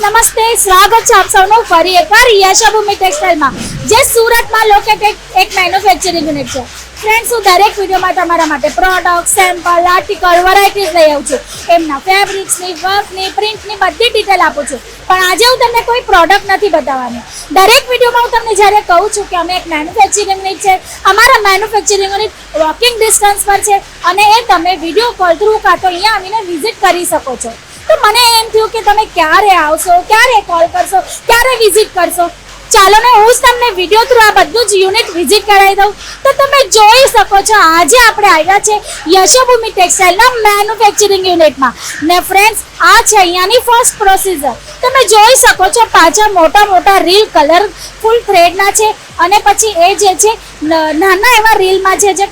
નમસ્તે સ્વાગત છે આપ સૌનું. ફરી એકવાર યશાભૂમિ ટેક્સટાઇલમાં. જે સુરતમાં લોકેટેડ એક મેન્યુફેક્ચરિંગ યુનિટ છે. ફ્રેન્ડ્સ હું દરેક વિડીયોમાં તમારા માટે પ્રોડક્ટ સેમ્પલ આર્ટિકલ વેરાયટીઝ લઈ આવું છું. એમના ફેબ્રિક્સની વર્કની પ્રિન્ટની બધી ડિટેલ આપું છું. પણ આજે હું તમને કોઈ પ્રોડક્ટ નથી બતાવવાની. દરેક વિડીયોમાં હું તમને જ્યારે કહું છું કે અમે એક મેન્યુફેક્ચરિંગ યુનિટ છે, અમારા મેન્યુફેક્ચરિંગ યુનિટ વોકિંગ ડિસ્ટન્સ પર છે, અને એ તમે વીડિયો કોલ થ્રુ કાં તો અહીંયા આવીને વિઝિટ કરી શકો છો. તો મને એમ થયું કે તમે ક્યારે આવશો? ક્યારે કોલ કરશો? ક્યારે વિઝિટ કરશો? ચાલો ને હું તમને વીડિયો થ્રુ આ બધું જ યુનિટ વિઝિટ કરાવી દઉં. તો તમે જોઈ શકો છો, આજે આપણે આવ્યા છે યશોભૂમિ ટેક્સટાઇલના મેન્યુફેક્ચરિંગ યુનિટમાં ને ફ્રેન્ડ્સ આ છે અહીંયાની ફર્સ્ટ પ્રોસીજર તમે જોઈ શકો છો પાછળ મોટા મોટા રીલ કલર ફૂલ થ્રેડના છે. અને પછી એ જે છે નાના એવા રીલમાં જે જે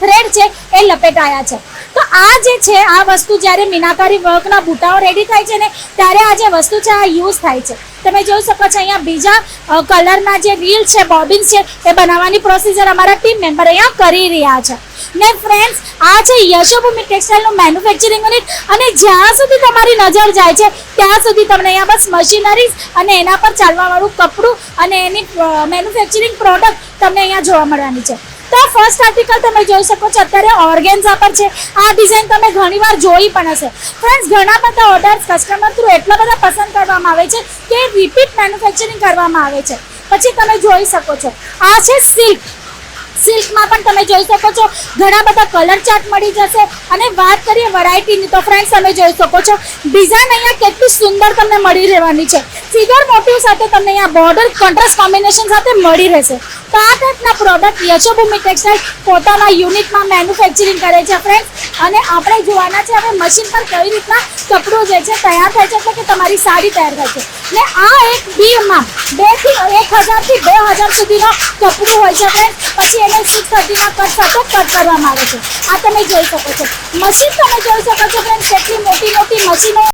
થ્રેડ છે, એ લપેટાયા છે. તો આ જે છે, આ વસ્તુ જ્યારે મીનાકારી વર્કના બુટાઓ રેડી થાય છે ને, ત્યારે આ જે વસ્તુ છે, આ યુઝ થાય છે. તમે જોઈ શકો છો, અહીંયા બીજા કલરના જે રીલ છે બોબિન્સ છે, એ બનાવવાની પ્રોસીજર અમારા ટીમ મેમ્બર અહીંયા કરી રહ્યા છે. ને ફ્રેન્ડ્સ આ છે યશોભૂમિ ટેક્સટાઇલનું મેન્યુફેક્ચરિંગ યુનિટ અને જ્યાં સુધી તમારી નજર જાય છે, ત્યાં સુધી તમને અહીંયા બસ મશીનરીઝ અને એના પર ચાલવાવાળું કપડું અને એની મેન્યુફેક્ચરિંગ પ્રોડક્ટ તમને અહીંયા જોવા મળવાની છે. તો ફર્સ્ટ આર્ટિકલ તમે જોઈ શકો છો. અત્યારે ઓર્ગેન્ઝા પર છે. આ ડિઝાઇન તમે ઘણીવાર જોઈ પણ હશે. ફ્રેન્ડ્સ ઘણા બધા ઓર્ડર્સ કસ્ટમર થ્રુ એટલા બધા પસંદ કરવામાં આવે છે કે રિપીટ મેન્યુફેક્ચરિંગ કરવામાં આવે છે. પછી તમે જોઈ શકો છો. આ છે સિલ્ક સિલ્કમાં પણ તમે જોઈ શકો છો. ઘણા બધા કલર ચાર્ટ મળી જશે. અને વાત કરીએ વેરાયટીની તો ફ્રેન્ડ્સ તમે જોઈ શકો છો. ડિઝાઇન અહીંયા કેટલી સુંદર તમને મળી રહેવાની છે. ફિગર મોટિવ સાથે તમને અહીંયા બોર્ડર કોન્ટ્રાસ્ટ કોમ્બિનેશન સાથે મળી રહેશે. તો આ ટાઈપના પ્રોડક્ટ યશોભૂમિ ટેક્સટાઇલ પોતાના યુનિટમાં મેન્યુફેક્ચરિંગ કરે છે ફ્રેન્ડ અને આપણે જોવાના છે હવે મશીન પર કઈ રીતના કપડું જે છે તૈયાર થાય છે, એટલે કે તમારી સાડી તૈયાર થાય છે. ને આ એક બીમાં બેથી એક હજારથી બે હજાર સુધીનો કપડું હોય છે ફ્રેન્ડ પછી એને સિક્સ થર્ટીના કટ સાથે કટ કરવામાં આવે છે. આ તમે જોઈ શકો છો. મશીન તમે જોઈ શકો છો ફ્રેન્ડ કેટલી મોટી મોટી મશીનો